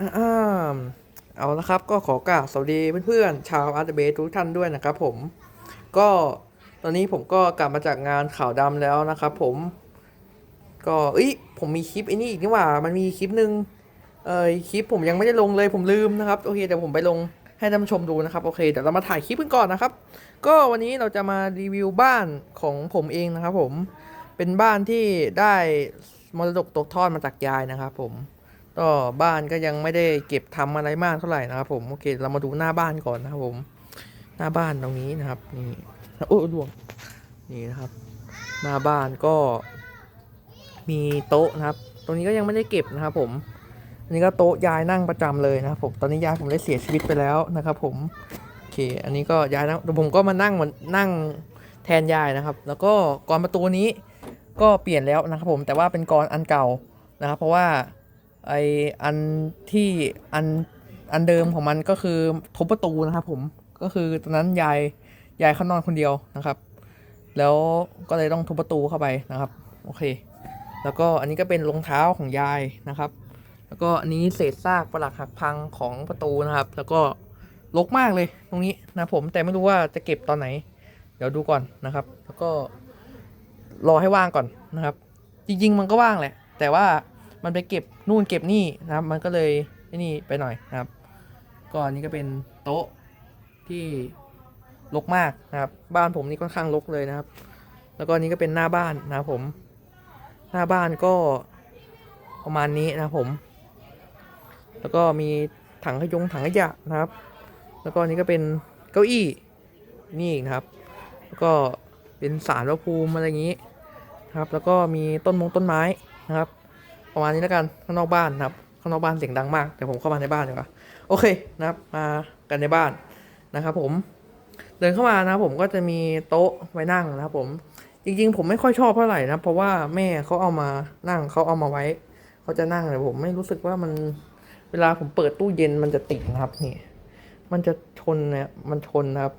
อ่าเอาละครับก็ขอกราบสวัสดีเพื่อนๆชาวอาร์ตเบสทุกท่านด้วยนะครับผม ก็ตอนนี้ผมก็กลับมาจากงานข่าวดำแล้วนะครับผม ก็เอ้ยผมมีคลิปไอ้นี่อีกนี่หว่า มันมีคลิปหนึ่งเออคลิปผมยังไม่ได้ลงเลยผมลืมนะครับโอเคเดี๋ยวผมไปลงให้ท่านผู้ชมดูนะครับโอเคเดี๋ยวเรามาถ่ายคลิปกันก่อนนะครับ ก็วันนี้เราจะมารีวิวบ้านของผมเองนะครับ ผมเป็นบ้านที่ได้มรดกตกทอดมาจากยายนะครับ ผม ก็บ้านก็ยังไม่ได้เก็บทำอะไรมากเท่าไหร่นะครับผมโอเคเรามาดูหน้าบ้านก่อนนะครับผม หน้าบ้านตรงนี้นะครับ นี่โอ้ดวงนี่นะครับ หน้าบ้านก็ มีโต๊ะนะครับ ตรงนี้ก็ยังไม่ได้เก็บนะครับผมอันนี้ก็โต๊ะยายนั่งประจำเลยนะครับผมตอนนี้ยายผมได้เสียชีวิตไปแล้วนะครับ ผมโอเค อันนี้ก็ยายนั่งผมก็มานั่งมือนนั่งแทนยายนะครับ แล้วก็กรอนประตูนี้ก็เปลี่ยนแล้วนะครับผมแต่ว่าเป็นกรอนอันเก่านะครับ เพราะว่า ไออันที่อันอันเดิมของมันก็คือทุบประตูนะครับผมก็คือตอนนั้นยายยายเขานอนคนเดียวนะครับ แล้วก็เลยต้องทุบประตูเข้าไปนะครับโอเค แล้วก็อันนี้ก็เป็นรองเท้าของยายนะครับ แล้วก็อันนี้เศษซากปลักหักพังของประตูนะครับ แล้วก็รกมากเลยตรงนี้นะผมแต่ไม่รู้ว่าจะเก็บตอนไหน เดี๋ยวดูก่อนนะครับ แล้วก็รอให้ว่างก่อนนะครับ จริง ๆ มันก็ว่างแหละ แต่ว่า มันไปเก็บนู่นเก็บนี่นะครับ มันก็เลยนี่ไปหน่อยนะครับก็อันนี้ก็เป็นโต๊ะที่รกมากนะครับ บ้านผมนี่ค่อนข้างรกเลยนะครับ แล้วก็นี้ก็เป็นหน้าบ้านนะครับผม หน้าบ้านก็ประมาณนี้นะครับผม แล้วก็มีถังขยงถังขยะนะครับ แล้วก็นี้ก็เป็นเก้าอี้นี่อีกนะครับ แล้วก็เป็นสารพระภูมิอะไรอย่างนี้นะครับ แล้วก็มีต้นมงต้นไม้นะครับ ประมาณนี้แล้วกันข้างนอกบ้านนะครับข้างนอกบ้านเสียงดังมากเดี๋ยวผมเข้ามาในบ้านดีกว่าโอเคนะครับมากันในบ้านนะครับผม เดินเข้ามานะครับผมก็จะมีโต๊ะไว้นั่งนะครับผมจริงๆ ผมไม่ค่อยชอบเท่าไหร่นะเพราะว่าแม่เขาเอามานั่งเขาเอามาไว้เขาจะนั่งเลยผมไม่รู้สึกว่ามันเวลาผมเปิดตู้เย็นมันจะติดนะครับนี่ มันจะชนเนี่ยมันชนนะครับ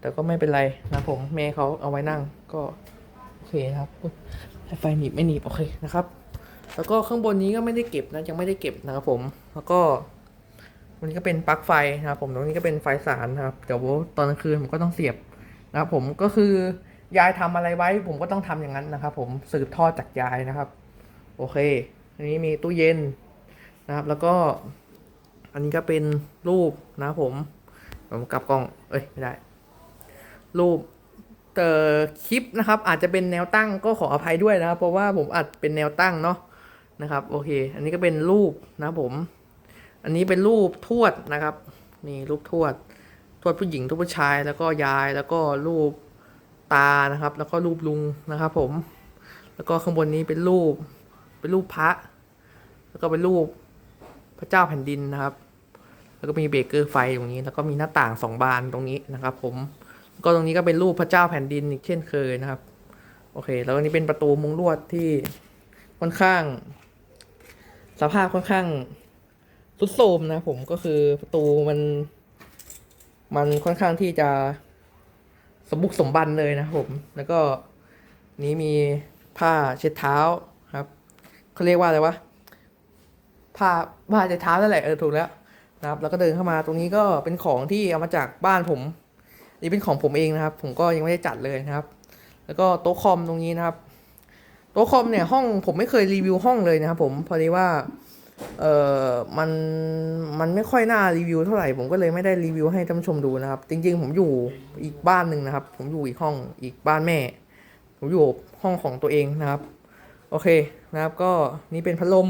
แต่ก็ไม่เป็นไรนะผมแม่เขาเอาไว้นั่งก็โอเคนะครับไฟหนีบไม่หนีบโอเคนะครับ แล้วก็ข้างบนนี้ก็ไม่ได้เก็บนะยังไม่ได้เก็บนะครับผม แล้วก็ตรงนี้ก็เป็นปลั๊กไฟนะครับผมตรงนี้ก็เป็นไฟสารนะครับเดี๋ยวตอนกลางคืนผมก็ต้องเสียบนะครับผมก็คือยายทำอะไรไว้ ผมก็ต้องทำอย่างนั้นนะครับ ผมสืบทอดจากยายนะครับ โอเค อันนี้มีตู้เย็นนะครับ แล้วก็ อันนี้ก็เป็นรูปนะครับผมผมกลับกล้อง เอ้ย ไม่ได้ รูปเอ่อคลิปนะครับ อาจจะเป็นแนวตั้งก็ขออภัยด้วยนะครับ เพราะว่าผมอัดเป็นแนวตั้งเนาะ นะครับโอเค อันนี้ก็เป็นรูปนะผม อันนี้เป็นรูปทวดนะครับ นี่รูปทวด ทวดผู้หญิงทวดผู้ชายแล้วก็ยายแล้วก็รูปตานะครับ แล้วก็รูปลุงนะครับ ผม แล้วก็ข้างบนนี้เป็นรูป เป็นรูปพระ แล้วก็เป็นรูปพระเจ้าแผ่นดินนะครับ แล้วก็มีเบรกเกอร์ไฟตรงนี้ แล้วก็มีหน้าต่างสองบานตรงนี้นะครับ ผมก็ตรงนี้ก็เป็นรูปพระเจ้าแผ่นดินอีกเช่นเคยนะครับ โอเค แล้วอันนี้เป็นประตูมุงลวดที่ค่อนข้าง สภาพค่อนข้างทรุดโทรมนะผมก็คือประตูมัน มันค่อนข้างที่จะสมบุกสมบันเลยนะผม แล้วก็นี้มีผ้าเช็ดเท้าครับเขาเรียกว่าอะไรวะผ้าผ้าเช็ดเท้านั่นแหละเออถูกแล้วนะครับ แล้วก็เดินเข้ามาตรงนี้ก็เป็นของที่เอามาจากบ้านผม นี่เป็นของผมเองนะครับ ผมก็ยังไม่ได้จัดเลยนะครับ แล้วก็โต๊ะคอมตรงนี้นะครับ ต๊ะคอมเนี่ยห้องผมไม่เคยรีวิวห้องเลยนะครับผมพอดีว่าเออมันมันไม่ค่อยน่ารีวิวเท่าไหร่ผมก็เลยไม่ได้รีวิวให้ท่านชมดูนะครับ จริง ๆ ผมอยู่อีกบ้านหนึ่งนะครับ ผมอยู่อีกห้องอีกบ้านแม่ ผมอยู่ห้องของตัวเองนะครับ โอเคนะครับก็นี่เป็นพัดลม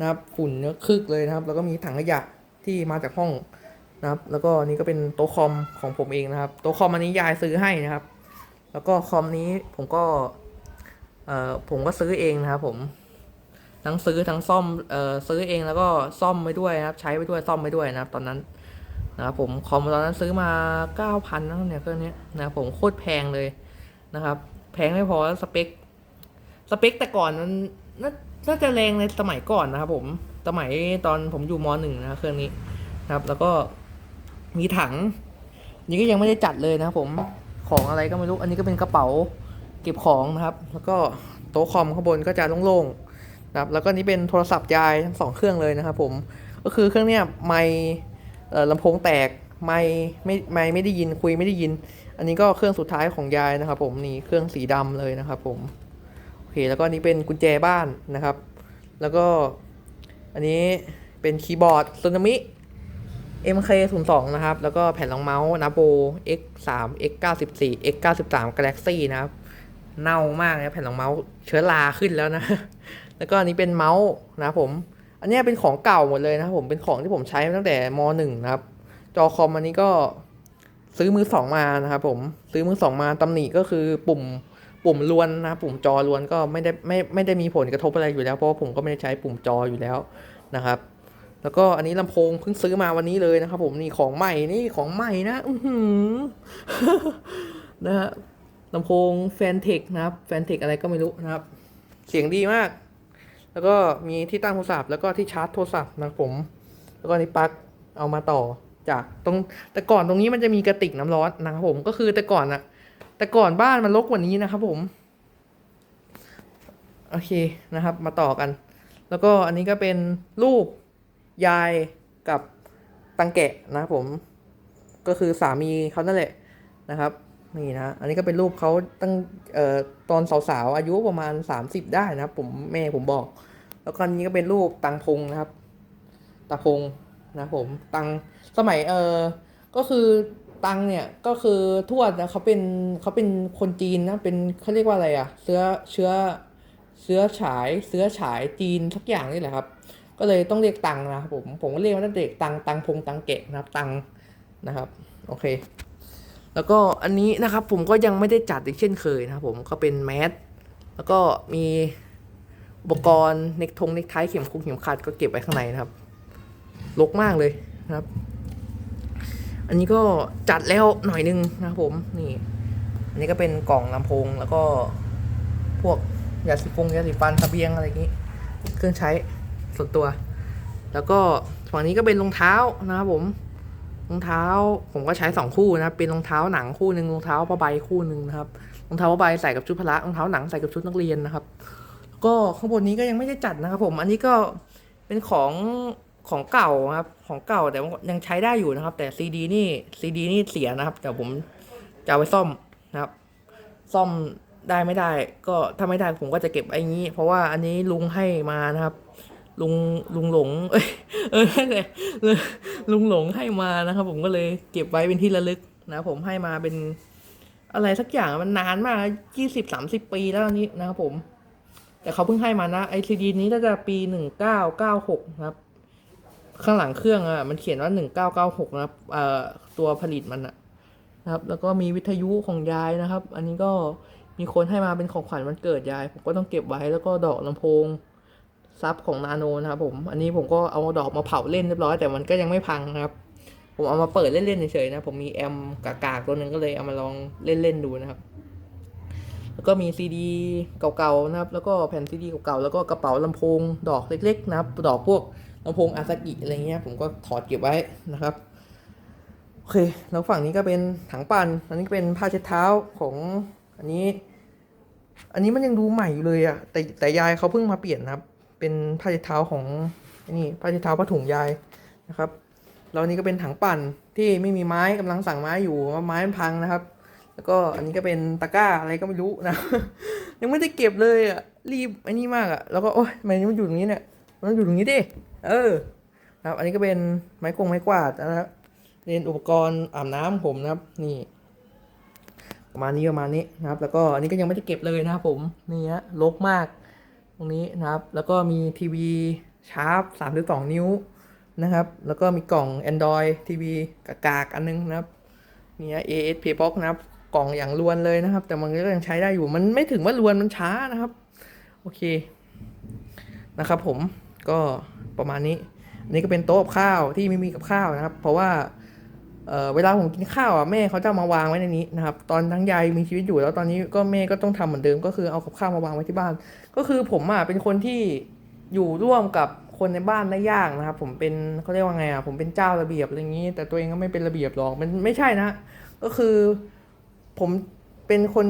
นะครับฝุ่นเนื้อคึกเลยนะครับ แล้วก็มีถังขยะที่มาจากห้องนะครับ แล้วก็นนี้ก็เป็นโต๊ะคอมของผมเองนะครับโต๊ะคอมอันนี้ยายซื้อให้นะครับ แล้วก็คอมนี้ผมก็ เอ่อผมก็ซื้อเองนะครับผมทั้งซื้อทั้งซ่อมเอ่อซื้อเองแล้วก็ซ่อมไปด้วยนะครับ ใช้ไปด้วยซ่อมไปด้วยนะครับ ตอนนั้นนะครับผมคอมตอนนั้นซื้อมาเก้าพันนะเนี่ยเครื่องนี้นะครับผมโคตรแพงเลยนะครับ แพงไม่พอแล้วสเปคสเปคแต่ก่อนมันน่าน่าจะแรงในสมัยก่อนนะครับ ผมสมัยตอนผมอยู่มหนึ่งนะเครื่องนี้นะครับ แล้วก็มีถัง นี่ก็ยังไม่ได้จัดเลยนะครับผมของอะไรก็ไม่รู้อันนี้ก็เป็นกระเป๋า เก็บของนะครับ แล้วก็โต๊ะคอมข้างบนก็จะโล่งๆนะครับ แล้วก็นี่เป็นโทรศัพท์ยายทั้งสองเครื่องเลยนะครับผม ก็คือเครื่องเนี้ยไม่เอ่อลำโพงแตกไม่ไม่ไม่ไม่ได้ยินคุยไม่ได้ยิน อันนี้ก็เครื่องสุดท้ายของยายนะครับ ผมนี่เครื่องสีดำเลยนะครับ ผมโอเคแล้วก็นี้เป็นกุญแจบ้านนะครับ แล้วก็อันนี้เป็นคีย์บอร์ดซูนามิ MK02 นะครับ แล้วก็แผ่นรองเมาส์ Nabo X3 X94 X93 Galaxy นะครับ เน่ามากนะแผ่นรองเมาส์เชื้อราขึ้นแล้วนะ แล้วก็อันนี้เป็นเมาส์นะผม อันนี้เป็นของเก่าหมดเลยนะผมเป็นของที่ผมใช้ตั้งแต่ม .1 นะครับ จอคอมอันนี้ก็ซื้อมือสองมานะครับผมซื้อมือสองมาตำหนิก็คือปุ่มปุ่มลวนนะปุ่มจอลวนก็ไม่ได้ไม่ไม่ได้มีผลกระทบอะไรอยู่แล้ว เพราะว่าผมก็ไม่ได้ใช้ปุ่มจออยู่แล้วนะครับ แล้วก็อันนี้ลำโพงเพิ่งซื้อมาวันนี้เลยนะครับ ผมนี่ของใหม่นี่ของใหม่นะ อืนะฮะ ลำโพงแฟนเทคนะครับแฟนเทคอะไรก็ไม่รู้นะครับ เสียงดีมาก แล้วก็มีที่ตั้งโทรศัพท์แล้วก็ที่ชาร์จโทรศัพท์นะครับผม แล้วก็นี่ปลั๊กเอามาต่อจากตรงแต่ก่อนตรงนี้มันจะมีกระติกน้ำร้อนนะครับผมก็คือแต่ก่อนอะแต่ก่อนบ้านมันรกกว่านี้นะครับผมโอเคนะครับ มาต่อกัน แล้วก็อันนี้ก็เป็นรูปยายกับตังแกะนะครับผม ก็คือสามีเขานั่นแหละนะครับ นี่นะ อันนี้ก็เป็นรูปเขาตั้งเอ่อตอนสาวๆ อายุประมาณ 30 ได้นะผมแม่ผมบอก แล้วก็อันนี้ก็เป็นรูปตังพงนะครับตาพงนะผมตังสมัยเออก็คือตังเนี่ยก็คือทวดนะเขาเป็นเขาเป็นคนจีนนะเป็นเขาเรียกว่าอะไรอะเชื้อเชื้อเชื้อฉายเชื้อฉายจีนสักอย่างนี่แหละครับ ก็เลยต้องเรียกตังนะครับผมผมก็เรียกว่าตั้งแต่เด็กตังตังพงตังเกะนะครับตังนะครับโอเค แล้วก็อันนี้นะครับผมก็ยังไม่ได้จัดอีกเช่นเคยนะครับผมก็เป็นแมสแล้วก็มีอุปกรณ์เน็กทงเน็กไทเข็มคุกเข็มขัดก็เก็บไว้ข้างในนะครับรกมากเลยนะครับ อันนี้ก็จัดแล้วหน่อยนึงนะครับผมนี่ อันนี้ก็เป็นกล่องลำโพงแล้วก็พวกยาสีฟงยาสีฟันตะเบียงอะไรอย่างนี้ เครื่องใช้ส่วนตัว แล้วก็ฝั่งนี้ก็เป็นรองเท้านะครับผม รองเท้าผมก็ใช้สองคู่นะครับเป็นรองเท้าหนังคู่หนึ่งรองเท้าผ้าใบคู่หนึ่งนะครับรองเท้าผ้าใบใส่กับชุดพละรองเท้าหนังใส่กับชุดนักเรียนนะครับ ก็ข้างบนนี้ก็ยังไม่ได้จัดนะครับ ผมอันนี้ก็เป็นของของเก่าครับของเก่าแต่ยังใช้ได้อยู่นะครับ แต่ซีดีนี่ซีดีนี่เสียนะครับแต่ผมจะเอาไปซ่อมนะครับ ซ่อมได้ไม่ได้ ก็ถ้าไม่ได้ผมก็จะเก็บไอ้นี้ เพราะว่าอันนี้ลุงให้มานะครับ ลุงลุงหลง เอ้ยเออนั่นแหละ ลุงหลงให้มานะครับ ผมก็เลยเก็บไว้เป็นที่ระลึกนะผมให้มาเป็นอะไรสักอย่างมันนานมากยี่สิบสามสิบปีแล้วนี้นะครับผม แต่เขาเพิ่งให้มานะไอซีดีนี้น่าจะปีหนึ่งเก้าเก้าหกครับ ข้างหลังเครื่องอะมันเขียนว่าหนึ่งเก้าเก้าหกนะครับเอ่อตัวผลิตมันอะนะครับ แล้วก็มีวิทยุของยายนะครับ อันนี้ก็มีคนให้มาเป็นของขวัญวันเกิดยาย ผมก็ต้องเก็บไว้แล้วก็ดอกลำโพง ซับของนาโนนะครับผม อันนี้ผมก็เอาดอกมาเผาเล่นเรียบร้อยแต่มันก็ยังไม่พังนะครับ ผมเอามาเปิดเล่นๆเฉยๆนะ ผมมีแอมกากๆตัวหนึงก็เลยเอามาลองเล่นๆดูนะครับ แล้วก็มีซีดีเก่าๆนะครับ แล้วก็แผ่นซีดีเก่าๆแล้วก็กระเป๋าลำโพงดอกเล็ก ๆ นะครับ ดอกพวกลำโพงอาซากิอะไรเงี้ยผมก็ถอดเก็บไว้นะครับโอเคแล้วฝั่งนี้ก็เป็นถังปั่นอันนี้เป็นผ้าเช็ดเท้าของอันนี้ อันนี้มันยังดูใหม่อยู่เลยอะแต่แต่ยายเขาเพิ่งมาเปลี่ยนนะครับ เป็นผ้าเช็ดเท้าของนี่ผ้าเช็ดเท้าผ้าถุงยายนะครับแล้วนี้ก็เป็นถังปั่นที่ไม่มีไม้กำลังสั่งไม้อยู่ว่าไม้มันพังนะครับ แล้วก็อันนี้ก็เป็นตะกร้าอะไรก็ไม่รู้นะ ยังไม่ได้เก็บเลยอะรีบไอ้นี่มากอะแล้วก็โอ๊ยทำไมมันอยู่ตรงนี้เนี่ยมันต้องอยู่ตรงนี้ดิเออครับอันนี้ก็เป็นไม้กงไม้กวาดนะครับเป็นอุปกรณ์อาบน้ำผมนะครับ นี่ ประมาณนี้ประมาณนี้นะครับ แล้วก็อันนี้ก็ยังไม่ได้เก็บเลยนะครับผมนี่ฮะรกมาก รงนี้นะครับ แล้วก็มีทีวีชาร์ป32นิ้วนะครับ แล้วก็มีกล่อง Android ทีวีกากๆอันนึงนะครับเนี่ฮะ ASP Box นะครับ กล่องอย่างลวนเลยนะครับ แต่มันก็ยังใช้ได้อยู่ มันไม่ถึงว่าลวนมันช้านะครับ โอเค นะครับผม ก็ประมาณนี้ อันนี้ก็เป็นโต๊ะข้าวที่ไม่มีกับข้าวนะครับ เพราะว่า เเวลาผมกินข้าวอะแม่เขาจะมาวางไว้ในนี้นะครับตอนทั้งยายมีชีวิตอยู่แล้วตอนนี้ก็แม่ก็ต้องทำเหมือนเดิม ก็คือเอากับข้าวมาวางไว้ที่บ้าน ก็คือผมอะเป็นคนที่อยู่ร่วมกับคนในบ้านได้ยากนะครับ ผมเป็นเขาเรียกว่าไงอะผมเป็นเจ้าระเบียบอะไรอย่างนี้ แต่ตัวเองก็ไม่เป็นระเบียบหรอกมันไม่ใช่นะ ก็คือผมเป็นคน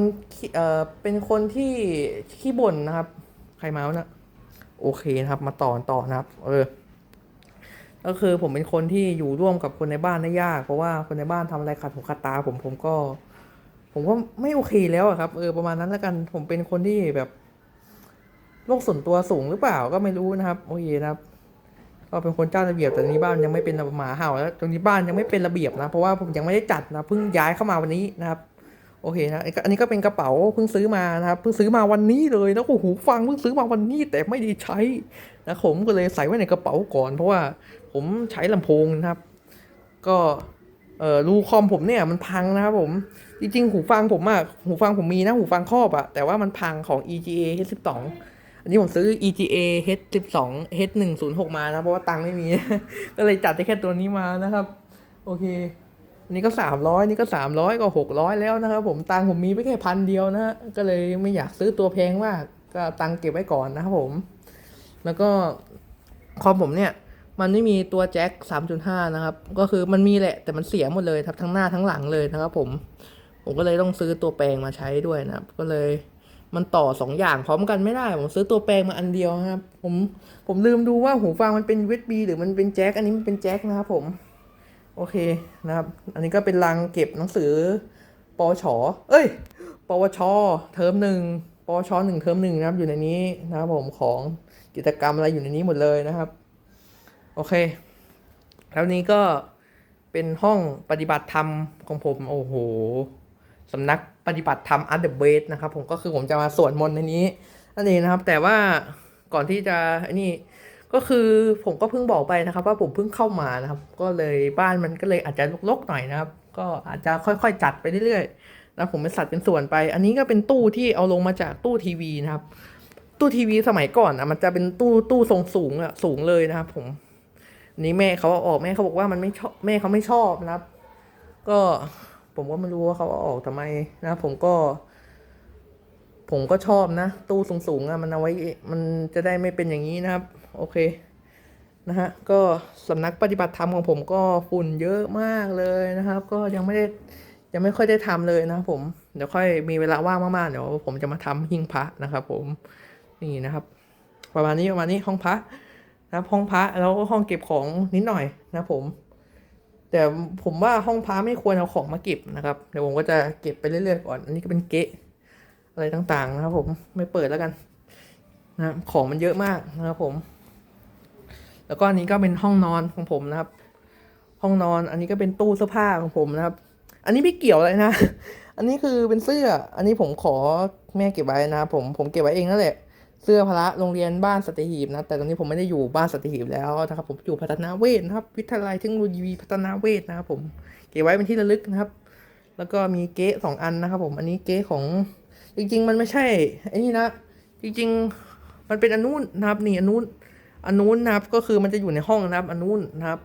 เอ่อเป็นคนที่ขี้บ่นนะครับ ใครมาส์นะโอเคนะครับ มาต่อต่อนะครับ เออ ก็คือผมเป็นคนที่อยู่ร่วมกับคนในบ้านได้ยาก เพราะว่าคนในบ้านทำอะไรขัดหูขัดตา ผมผมก็ ผมก็ไม่โอเคแล้วอะครับเออประมาณนั้นแล้วกันผมเป็นคนที่แบบโลกส่วนตัวสูงหรือเปล่าก็ไม่รู้นะครับ โอเคนะครับก็เป็นคนเจ้าระเบียบแต่นี้บ้านยังไม่เป็นหมาเห่าแล้วตรงนี้บ้านยังไม่เป็นระเบียบนะ เพราะว่าผมยังไม่ได้จัดนะเพิ่งย้ายเข้ามาวันนี้นะครับ โอเคนะอันนี้ก็เป็นกระเป๋าเพิ่งซื้อมานะครับเพิ่งซื้อมาวันนี้เลยนะโอ้โหฟังเพิ่งซื้อมาวันนี้แต่ไม่ได้ใช้นะผมก็เลยใส่ไว้ในกระเป๋าก่อน เพราะว่า ผมใช้ลำโพงนะครับ ก็เออรูคอมผมเนี่ยมันพังนะครับผม จริงๆ หูฟังผมอะหูฟังผมมีนะหูฟังครอบอะแต่ว่ามันพังของ EGA H12 อันนี้ผมซื้อ EGA H12 H106 มานะเพราะว่าตังค์ไม่มี ก็เลยจัดได้แค่ตัวนี้มานะครับ โอเคอันนี้ก็สามร้อยนี่ก็สามร้อยก็หกร้อยแล้วนะครับผมตังค์ผมมีไม่แค่พันเดียวนะฮะก็เลยไม่อยากซื้อตัวแพงมากก็ตังค์เก็บไว้ก่อนนะครับผม แล้วก็คอมผมเนี่ย มันไม่มีตัวแจ็ค 3.5 นะครับ ก็คือมันมีแหละแต่มันเสียหมดเลยครับทั้งหน้าทั้งหลังเลยนะครับผม ผมก็เลยต้องซื้อตัวแปลงมาใช้ด้วยนะครับ ก็เลยมันต่อสองอย่างพร้อมกันไม่ได้ ผมซื้อตัวแปลงมาอันเดียวครับ ผมผมลืมดูว่าหูฟังมันเป็น USB หรือมันเป็นแจ็ค อันนี้มันเป็นแจ็คนะครับผม โอเคนะครับ อันนี้ก็เป็นลังเก็บหนังสือปวชอเอ้ย ปวช เทอมหนึ่งปวชหนึ่งเทอมหนึ่งนะครับ อยู่ในนี้นะครับผมของกิจกรรมอะไรอยู่ในนี้หมดเลยนะครับ โอเค แล้วนี้ก็เป็นห้องปฏิบัติธรรมของผม โอ้โหสำนักปฏิบัติธรรมอันเดอร์เบสนะครับ ผมก็คือผมจะมาสวดมนต์ในนี้นั่นเองนะครับ แต่ว่าก่อนที่จะอ้นี่ก็คือผมก็เพิ่งบอกไปนะครับ ว่าผมเพิ่งเข้ามานะครับ ก็เลยบ้านมันก็เลยอาจจะรกๆหน่อยนะครับ ก็อาจจะค่อยๆจัดไปเรื่อยๆแล้วผมเป็นสัดเป็นส่วนไป อันนี้ก็เป็นตู้ที่เอาลงมาจากตู้ทีวีนะครับ ตู้ทีวีสมัยก่อนอะมันจะเป็นตู้ตู้ทรงสูงอะสูงเลยนะครับ ผม นี้แม่เขาอออกแม่เขาบอกว่ามันไม่ชอบแม่เขาไม่ชอบนะครับ ก็ผมก็ไม่รู้ว่าเขาเอาออกทำไมนะ ผมก็ ผมก็ชอบนะ ตู้สูงๆอะมันเอาไว้มันจะได้ไม่เป็นอย่างนี้นะครับ โอเคนะฮะก็สำนักปฏิบัติธรรมของผมก็ฝุ่นเยอะมากเลยนะครับ ก็ยังไม่ได้ยังไม่ค่อยได้ทำเลยนะผมเดี๋ยวค่อยมีเวลาว่างมากๆเดี๋ยวผมจะมาทำหิ้งพระนะครับ ผมนี่นะครับ ประมาณนี้ประมาณนี้ห้องพระ นะห้องพระแล้วก็ห้องเก็บของนิดหน่อยนะผม แต่ผมว่าห้องพระไม่ควรเอาของมาเก็บนะครับเดี๋ยวผมก็จะเก็บไปเรื่อยๆก่อน อันนี้ก็เป็นเกะอะไรต่างๆนะครับ ผมไม่เปิดแล้วกันนะของมันเยอะมากนะครับผม แล้วก็อันนี้ก็เป็นห้องนอนของผมนะครับ ห้องนอนอันนี้ก็เป็นตู้เสื้อผ้าของผมนะครับ อันนี้ไม่เกี่ยวอะไรนะ อันนี้คือเป็นเสื้อ อันนี้ผมขอแม่เก็บไว้นะผมผมเก็บไว้เองนั่นแหละ เสื้อพละโรงเรียนบ้านสตีหีบนะ แต่ตอนนี้ผมไม่ได้อยู่บ้านสตีหีบแล้วนะครับ ผมอยู่พัฒนาเวทนะครับ วิทยาลัยเทคโนโลยีพัฒนาเวทนะครับผมเก็บไว้เป็นที่ระลึกนะครับ แล้วก็มีเก๊สองอันนะครับ ผมอันนี้เก๊ของจริง ๆ มันไม่ใช่ไอ้นี่นะจริง ๆ มันเป็นอันนู้นนะครับนี่อันนู้นอันนู้นนะครับก็คือมันจะอยู่ในห้องนะครับอันนู้นนะครับ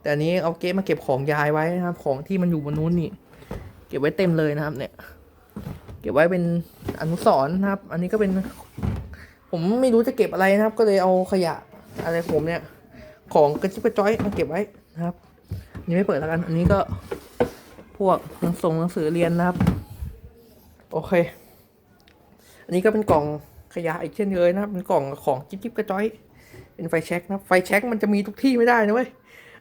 แต่อันนี้เอาเก๊มาเก็บของยายไว้นะครับ ของที่มันอยู่บนนู้นนี่ เก็บไว้เต็มเลยนะครับ เนี่ย เก็บไว้เป็นอนุสรณ์นะครับ อันนี้ก็เป็น ผมไม่รู้จะเก็บอะไรนะครับ ก็เลยเอาขยะอะไรผมเนี่ย ของกระจิบกระจ้อยมาเก็บไว้นะครับอันนี่ไม่เปิดแล้วกัน อันนี้ก็พวกหนังส่งหนังสือเรียนนะครับ โอเค อันนี้ก็เป็นกล่องขยะอีกเช่นเคยนะครับเป็นกล่องของจิ๊บจิ๊บกระจ้อย เป็นไฟแช็กนะไฟแช็กมันจะมีทุกที่ไม่ได้นะเว้ย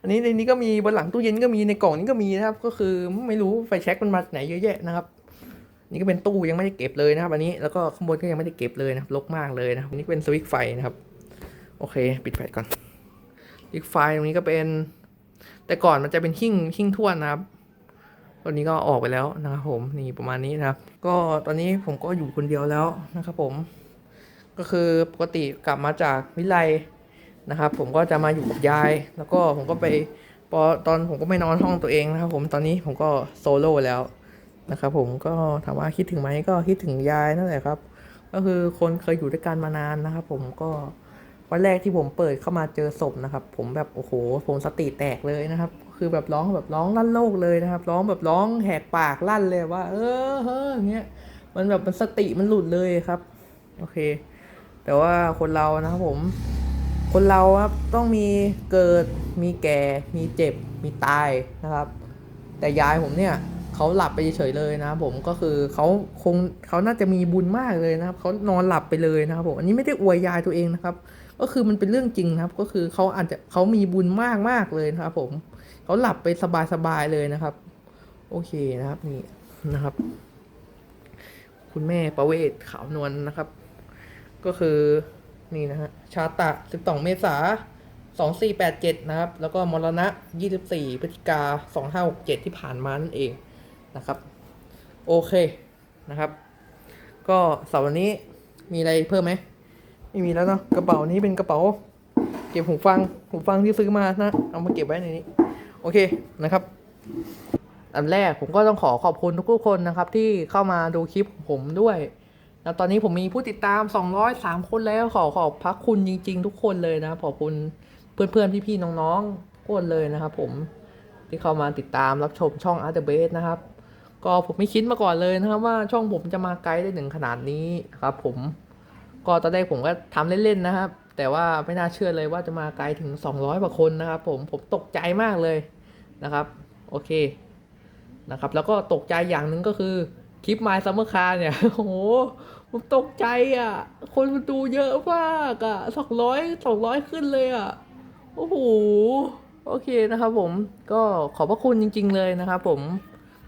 อันนี้ในนี้ก็มีบนหลังตู้เย็นก็มีในกล่องนี้ก็มีนะครับ ก็คือไม่รู้ไฟแช็กมันมาจากไหนเยอะแยะนะครับ นี่ก็เป็นตู้ยังไม่ได้เก็บเลยนะครับ อันนี้แล้วก็ข้างบนก็ยังไม่ได้เก็บเลยนะรกมากเลยนะครับนนี้เป็นสวิตช์ไฟนะครับ โอเค ปิดไฟก่อนสวิตช์ไฟตรงนี้ก็เป็น แต่ก่อนมันจะเป็นหิ้งหิ้งท่วนนะครับตอนนี้ก็ออกไปแล้วนะครับผมนี่ประมาณนี้นะครับ ก็ตอนนี้ผมก็อยู่คนเดียวแล้วนะครับผม ก็คือปกติกลับมาจากวิไลนะครับ ผมก็จะมาอยู่กับยาย แล้วก็ผมก็ไปพอตอนผมก็ไม่นอนห้องตัวเองนะครับ ผมตอนนี้ผมก็โซโล่แล้ว นะครับผมก็ถามว่าคิดถึงไหมก็คิดถึงยายนั่นแหละครับ ก็คือคนเคยอยู่ด้วยกันมานานนะครับ ผมก็วันแรกที่ผมเปิดเข้ามาเจอศพนะครับ ผมแบบโอ้โหผมสติแตกเลยนะครับ คือแบบร้องแบบร้องลั่นโลกเลยนะครับ ร้องแบบร้องแหกปากลั่นเลยว่า เออเฮ้ออย่างเงี้ยมันแบบมันสติมันหลุดเลยครับ โอเค แต่ว่าคนเรานะครับผม คนเราครับต้องมีเกิดมีแก่ มีเจ็บมีตายนะครับ แต่ยายผมเนี่ย เขาหลับไปเฉยเลยนะครับผมก็คือเขาคงเขาน่าจะมีบุญมากเลยนะครับเขานอนหลับไปเลยนะครับผมอันนี้ไม่ได้อวยยายตัวเองนะครับ ก็คือมันเป็นเรื่องจริงนะครับ ก็คือเขาอาจจะเขามีบุญมากมากเลยนะครับผมเขาหลับไปสบายๆเลยนะครับ โอเคนะครับนี่นะครับ คุณแม่ประเวศขาวนวลนะครับ ก็คือนี่นะฮะชาตะ 12 เมษา2487 นะครับ แล้วก็มรณะ 24 พฤศจิกา2567 ที่ผ่านมานั่นเอง นะครับ โอเคนะครับ ก็เสาร์วันนี้มีอะไรเพิ่มไหมไม่มีแล้วเนาะกระเป๋านี้เป็นกระเป๋า เก็บหูฟังหูฟังที่ซื้อมานะ เอามาเก็บไว้ในนี้ โอเคนะครับ อันแรกผมก็ต้องขอขอบคุณทุกๆคนนะครับ ที่เข้ามาดูคลิปผมด้วยแล้วตอนนี้ผมมีผู้ติดตาม 203 คนแล้วขอขอบพระคุณจริง ๆ ทุกคนเลยนะขอบคุณเพื่อนๆพี่ๆน้องๆทุกคนเลยนะครับผมที่เข้ามาติดตามรับชมช่อง Art the Base นะครับ ก็ผมไม่คิดมาก่อนเลยนะครับว่าช่องผมจะมาไกลได้ถึงขนาดนี้ครับผมก็ตอนแรกผมก็ทำเล่นๆนะครับ แต่ว่าไม่น่าเชื่อเลยว่าจะมาไกลถึง 200กว่าคนนะครับ ผมผมตกใจมากเลยนะครับโอเคนะครับ แล้วก็ตกใจอย่างหนึ่งก็คือคลิป My Summer Car เนี่ยโอ้โหผมตกใจอะ คนมาดูเยอะมากอะสองร้อยสองร้อยขึ้นเลยอะโอ้โหโอเคนะครับผมก็ขอบพระคุณจริง ๆ เลยนะครับผม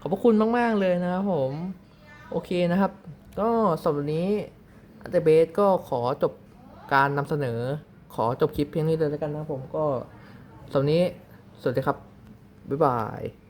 อบพระคุณมาก ๆ เลยนะครับผม โอเคนะครับ ก็สำหรับนี้อัตเบสก็ขอจบการนำเสนอ ขอจบคลิปเพียงนี้เลยแล้วกันนะครับผมก็สำหรับนี้สวัสดีครับ บ๊ายบาย